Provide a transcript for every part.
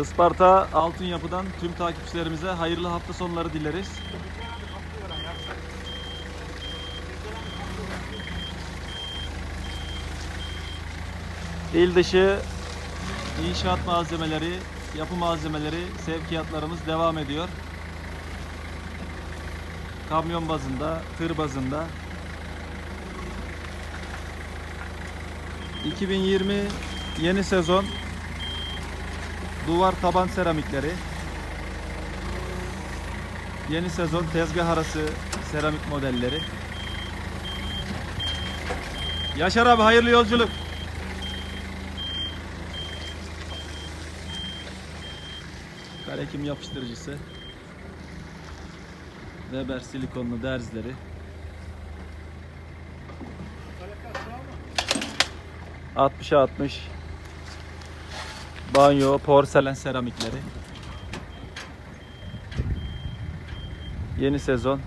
Isparta Altın Yapı'dan tüm takipçilerimize hayırlı hafta sonları dileriz. İl dışı inşaat malzemeleri, yapı malzemeleri sevkiyatlarımız devam ediyor. Kamyon bazında, tır bazında. 2020 yeni sezon duvar taban seramikleri. Yeni sezon tezgah arası seramik modelleri. Yaşar abi hayırlı yolculuk. Karekim yapıştırıcısı. Weber silikonlu derzleri. ...60'a 60... ...banyo, porselen seramikleri... ...yeni sezon...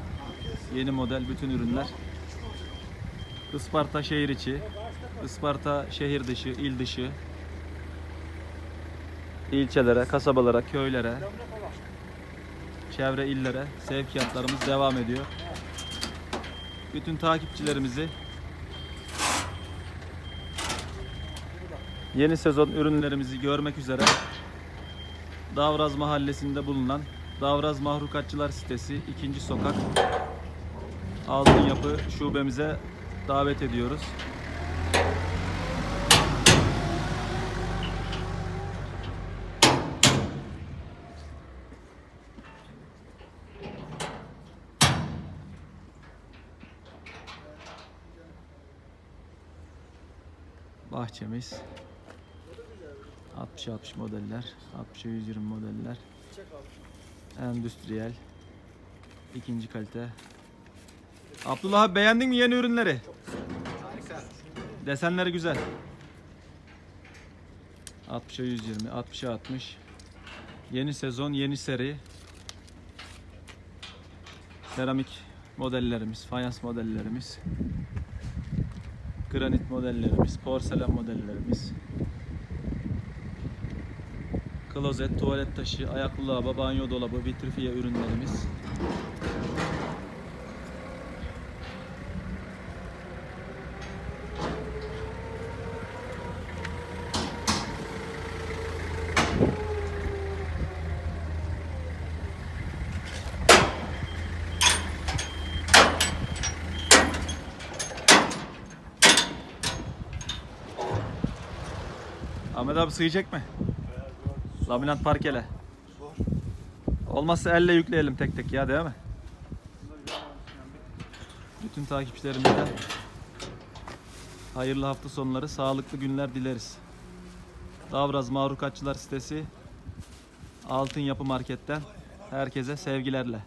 ...yeni model bütün ürünler... ...Isparta şehir içi... ...Isparta şehir dışı, il dışı... ...ilçelere, kasabalara, köylere... ...çevre illere... ...sevkiyatlarımız devam ediyor... ...bütün takipçilerimizi... Yeni sezon ürünlerimizi görmek üzere Davraz Mahallesi'nde bulunan Davraz Mahrukatçılar sitesi 2. sokak Altın Yapı şubemize davet ediyoruz. Bahçemiz 60-60 modeller, 60'a 120 modeller. Endüstriyel. ikinci kalite. Abdullah abi beğendin mi yeni ürünleri? Desenleri güzel. 60'a 120, 60'a 60. Yeni sezon, yeni seri. Seramik modellerimiz, fayans modellerimiz. Granit modellerimiz, porselen modellerimiz. Klozet, tuvalet taşı, ayaklı banyo dolabı, vitrifiye ürünlerimiz. Ahmet abi sığacak mı? Laminat parkele. Olmazsa elle yükleyelim tek tek ya değil mi? Bütün takipçilerimize hayırlı hafta sonları, sağlıklı günler dileriz. Davraz Mahrukatçılar sitesi Altın Yapı Market'ten herkese sevgilerle.